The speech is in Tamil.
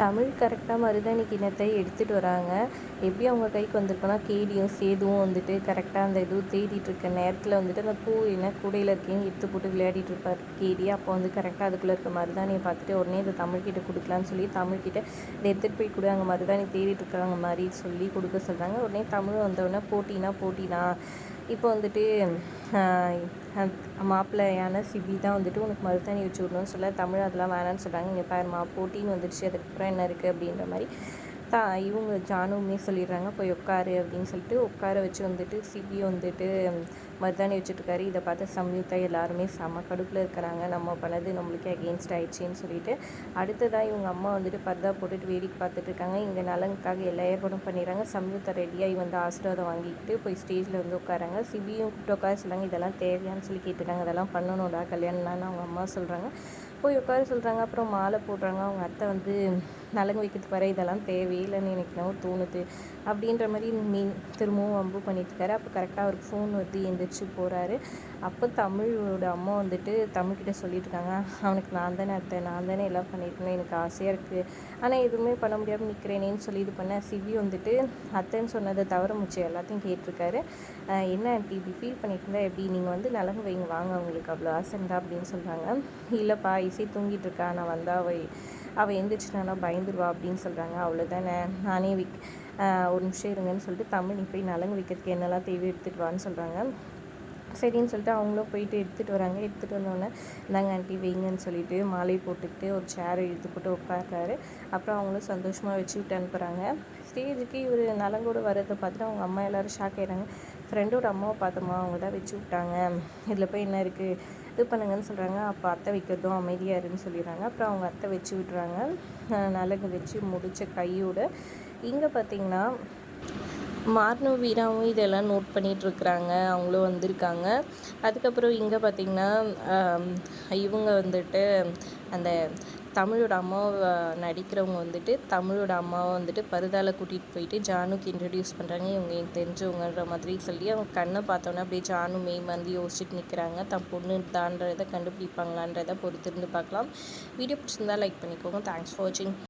தமிழ் கரெக்டாக மருதாணி கிண்ணத்தை எடுத்துகிட்டு வராங்க. எப்படி அவங்க கைக்கு வந்திருக்குன்னா கேடியும் சேதுவும் வந்துட்டு கரெக்டாக அந்த இதுவும் தேடிட்டு இருக்க நேரத்தில் வந்துட்டு அந்த பூ என்ன கூடையில் இருக்கேன்னு எடுத்து போட்டு விளையாடிட்டு இருப்பார் கேடி. அப்போ வந்து கரெக்டாக அதுக்குள்ளே இருக்க மருதாணியை பார்த்துட்டு உடனே இதை தமிழ்கிட்ட கொடுக்கலான்னு சொல்லி தமிழ்கிட்ட இதை எடுத்துகிட்டு போய் கொடு அங்கே மருதாணி தேடிட்டு இருக்காங்க மாதிரி சொல்லி கொடுக்க சொல்கிறாங்க உடனே தமிழ் வந்தவுடனே போட்டினா போட்டினா இப்போ வந்துட்டு மாப்பிள்ளையான சிபி தான் வந்துட்டு உனக்கு மருதாணி வச்சு விடணும்னு சொல்ல தமிழ் அதெல்லாம் வேணான்னு சொல்கிறாங்க இங்கே பாருமா போட்டின்னு வந்துடுச்சு. அதுக்கப்புறம் என்ன இருக்குது அப்படின்ற மாதிரி. தா இவங்க ஜானுமே சொல்லிடுறாங்க போய் உட்காரு அப்படின்னு சொல்லிட்டு உட்கார வச்சு வந்துட்டு சிபி வந்துட்டு மருதாணி வச்சுட்ருக்காரு இதை பார்த்து சம்யுக்தா எல்லாருமே செம கடுப்பில் இருக்கிறாங்க. நம்ம பண்ணது நம்மளுக்கே அகெயின்ஸ்ட் ஆயிடுச்சின்னு சொல்லிட்டு. அடுத்ததாக இவங்க அம்மா வந்துட்டு பர்தா போட்டுட்டு வேடிக்கை பார்த்துட்டு இருக்காங்க. இங்கே நலனுக்காக எல்லா ஏற்பாடும் பண்ணிடுறாங்க. சம்யுக்தா ரெடியாகி வந்து ஆசீர்வாதம் வாங்கிக்கிட்டு போய் ஸ்டேஜில் வந்து உட்காராங்க சிபியும் கூப்பிட்டு உட்கார சொல்கிறாங்க இதெல்லாம் தேவையான்னு சொல்லி கேட்டுருக்காங்க அதெல்லாம் பண்ணணும்டா கல்யாணம்னு அவங்க அம்மா சொல்கிறாங்க போய் உட்கார சொல்கிறாங்க அப்புறம் மாலை போடுறாங்க. அவங்க அத்தை வந்து நலங்கு வைக்கிறதுக்கு வர இதெல்லாம் தேவையில்லைன்னு எனக்கு என்னவோ தோணுது அப்படின்ற மாதிரி மீன் திரும்பவும் வம்பு பண்ணிட்டுருக்காரு அப்போ கரெக்டாக அவருக்கு ஃபோன் வந்து வச்சு போகிறாரு அப்போ தமிழோட அம்மா வந்துட்டு தமிழ்கிட்ட சொல்லிட்டு அவனுக்கு நான் தானே அத்தை நான் தானே எல்லாம் பண்ணியிருக்கேன் எனக்கு ஆசையாக இருக்குது ஆனால் எதுவுமே பண்ண முடியாமல் நிற்கிறேனேன்னு சொல்லி இது பண்ண சிவி வந்துட்டு அத்தைன்னு சொன்னதை தவிர முச்சு எல்லாத்தையும் கேட்டிருக்காரு. என்ன ஆண்டி இப்படி ஃபீல் பண்ணிட்டு இருந்தா எப்படி? நீங்கள் வந்து நலங்கு வைங்க வாங்க அவங்களுக்கு அவ்வளோ ஆசை இருந்தா அப்படின்னு சொல்கிறாங்க இல்லைப்பா இசை தூங்கிட்டு இருக்கா நான் வந்தால் அவள் அவள் எந்திரிச்சிட்டானா பயந்துருவா அப்படின்னு சொல்கிறாங்க அவ்வளோதானே நானே விக் ஒரு நிமிஷம் இருங்கன்னு சொல்லிட்டு தமிழ் நீ போய் நலங்கு வைக்கிறதுக்கு என்னெல்லாம் தேவை எடுத்துகிட்டு வான்னு சொல்கிறாங்க சரின்னு சொல்லிட்டு அவங்களும் போயிட்டு எடுத்துகிட்டு வராங்க. எடுத்துகிட்டு வந்தோடனே இந்தாங்க ஆண்டி வைங்கன்னு சொல்லிட்டு மாலை போட்டுக்கிட்டு ஒரு சேரை இழுத்து போட்டு உட்காடுறாரு அப்புறம் அவங்களும் சந்தோஷமாக வச்சு விட்டு அனுப்புகிறாங்க ஸ்டேஜுக்கு இவர் நலங்கோடு வரதை பார்த்துட்டு அவங்க அம்மா எல்லோரும் ஷாக் ஆகிறாங்க ஃப்ரெண்டோட அம்மாவை பார்த்தோமா? அவங்க தான் வச்சு விட்டாங்க. இதில் போய் என்ன இருக்குது இது பண்ணுங்கன்னு சொல்கிறாங்க அப்போ அத்தை வைக்கிறதும் அமைதியாக இருன்னு சொல்லிடுறாங்க. அப்புறம் அவங்க அத்தை வச்சு விட்றாங்க நலங்கு வச்சு முடித்த கையோட இங்கே பார்த்தீங்கன்னா மார்னு வீராவும் இதெல்லாம் நோட் பண்ணிகிட்ருக்குறாங்க அவங்களும் வந்திருக்காங்க. அதுக்கப்புறம் இங்கே பார்த்திங்கன்னா இவங்க வந்துட்டு அந்த தமிழோட அம்மாவை நடிக்கிறவங்க வந்துட்டு தமிழோட அம்மாவை வந்துட்டு பருதால கூட்டிகிட்டு போயிட்டு ஜானுக்கு இன்ட்ரடியூஸ் பண்ணுறாங்க இவங்க எனக்கு தெரிஞ்சவங்கன்ற மாதிரி சொல்லி அவங்க கண்ணை பார்த்தோன்னே அப்படியே ஜானு மெய் வந்து யோசிச்சுட்டு நிற்கிறாங்க தன் பொண்ணு தான்றதை கண்டுபிடிப்பாங்களான்றதை பொறுத்திருந்து பார்க்கலாம். வீடியோ பிடிச்சிருந்தா லைக் பண்ணிக்கோங்க. தேங்க்ஸ் ஃபார் வாட்சிங்